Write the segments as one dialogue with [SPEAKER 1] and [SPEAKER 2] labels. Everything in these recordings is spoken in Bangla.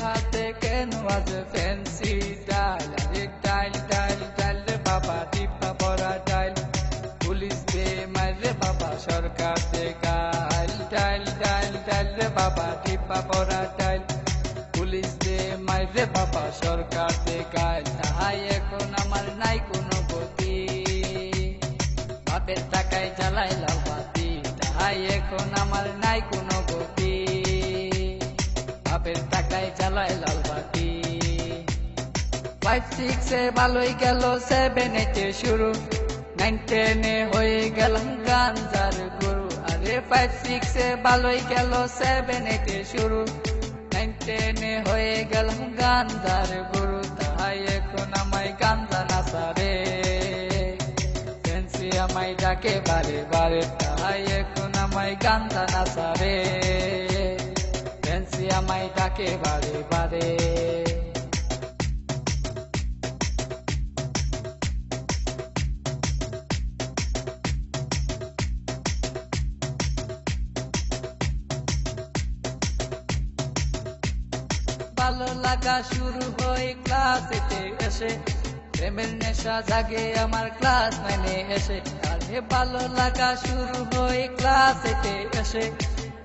[SPEAKER 1] হাতে কেন আজ ফ্যান্সি ডাইল আরে ডাইল ডাইল ডাইল বাবা টিপা পড়া ডাইল পুলিশ দে মারে বাবা, সরকার দে গাইল ডাইল ডাইল ডাইল বাবা টিপা পড়া ডাইল পুলিশ দে মারে বাবা, সরকার দে গাইল তাহাই এখন আমার নাই কোনো গতি। বাপের টাকায় জ্বালাইলাম বাতি। তাহাই এখন আমার নাই কোনো গতি। বাপের টাকায় চালায় লাল বাতি। ফাইভ সিক্সে ভালোই গেল সেভেন এইটে শুরু। নাইন টেনে হয়ে গেলাম গাঞ্জার গুরু। আরে ফাইভ সিক্সে ভালোই গেল সেভেন এইটে শুরু। নাইন টেনে হয়ে গেলাম গাঞ্জার গুরু। তাই এখন আমায় গাঞ্জা নাসারে ফেন্সি আমায় ডাকে বারে বারে। তাই এখন আমায় গাঞ্জা নাসারে ফেন্সি আমায় ডাকে বারে ভালো লাগা শুরু হয় ক্লাসেতে এসে। প্রেমের নেশা জাগে আমার ক্লাস নাইনে এসে। আরে ভালো লাগা শুরু হয় ক্লাসেতে এসে।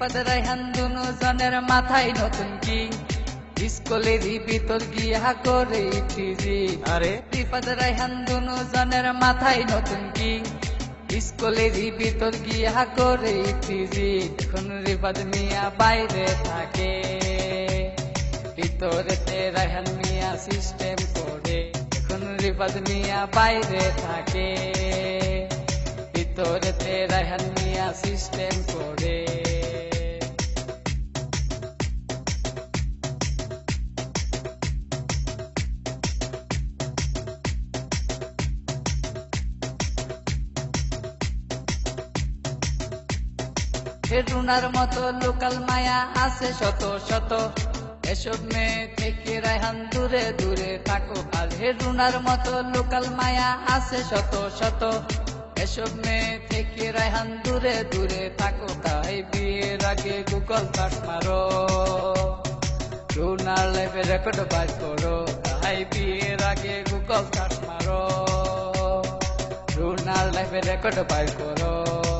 [SPEAKER 1] রিফাত রাইহান দুনো জনের মাথায় নতুন কি? স্কুলেরই ভিতর গিয়া করে টিজি
[SPEAKER 2] আরে?
[SPEAKER 1] রিফাত রাইহান দুনো জনের মাথায় নতুন কি? স্কুলেরই ভিতর গিয়া করে টিজি এখন রিফাত মিয়া বাইরে থাকে। ভিতরেতে রাইহান মিয়া সিস্টেম করে। এখন রিফাত মিয়া বাইরে থাকে। ভিতরেতে রাইহান মিয়া সিস্টেম করে। রুনার মতো লোকাল মায়া আছে শত শত। এসব মেয়ে থেকে রায়হান দূরে দূরে থাকো আর রুনার মতো লোকাল মায়া আছে শত শত। এসব মেয়ে থেকে রায়হান দূরে দূরে থাকো, তাই বিয়ের আগে গুগল সার্চ মারো। রুনার লাইফে রেকর্ড বাজ করো, তাই বিয়ের আগে গুগল সার্চ মারো। রুনার লাইফে রেকর্ড বাজ করো।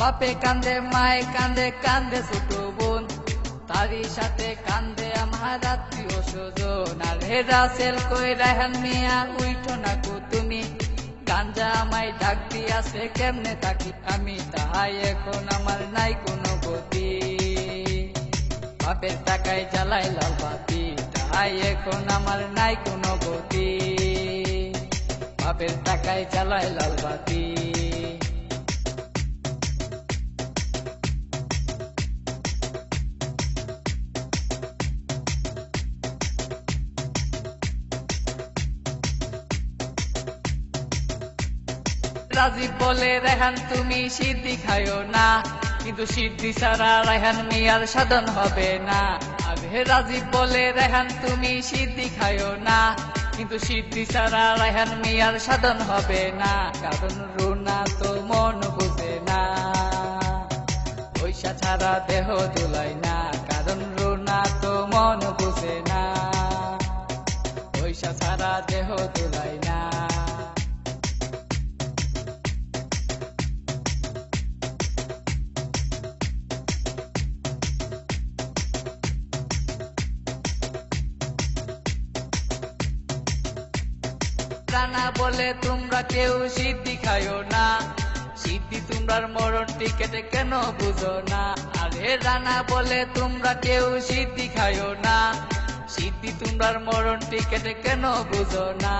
[SPEAKER 1] বাপে কান্দে, মায়ে কান্দে কান্দে ছোট বোন। তারই সাথে কান্দে আমার আত্মীয় স্বজন। আর হেরা সেল কই রাহান মিয়া, উইঠো না কো তুমি। গাঞ্জা আমায় ডাক দিয়াছে, কেমনে থাকি আমি? তাহাই এখন আমার নাই কোনো গতি। বাপের টাকায় জ্বালাই লাল বাতি। তাহাই এখন আমার নাই কোনো গতি। বাপের টাকায় জ্বালাই লাল বাতি। রাজীব বলে, রেহান, তুমি সিদ্ধি খাইও না। কিন্তু সিদ্ধি ছাড়া রেহান মিয়ার সাধন হবে না। আগে রাজীব বলে, রেহান, তুমি সিদ্ধি খাইও না। কিন্তু সিদ্ধি ছাড়া রেহান মিয়ার সাধন হবে না। কারণ রুনা তো মন বুঝে না। পয়সা ছাড়া দেহ দুলাই না। কারণ রুনা তো মন বুঝে না। পয়সা ছাড়া দেহ দুলাই না রানা বলে তোমরা কেউ সিদ্ধি খায়ও না। সিদ্ধি তোমরার মরণ টিকেটে কেন বুঝো না। আরে রানা বলে তোমরা কেউ সিদ্ধি খায়ও না। সিদ্ধি তোমরার মরণ টিকেটে কেন বুঝো না।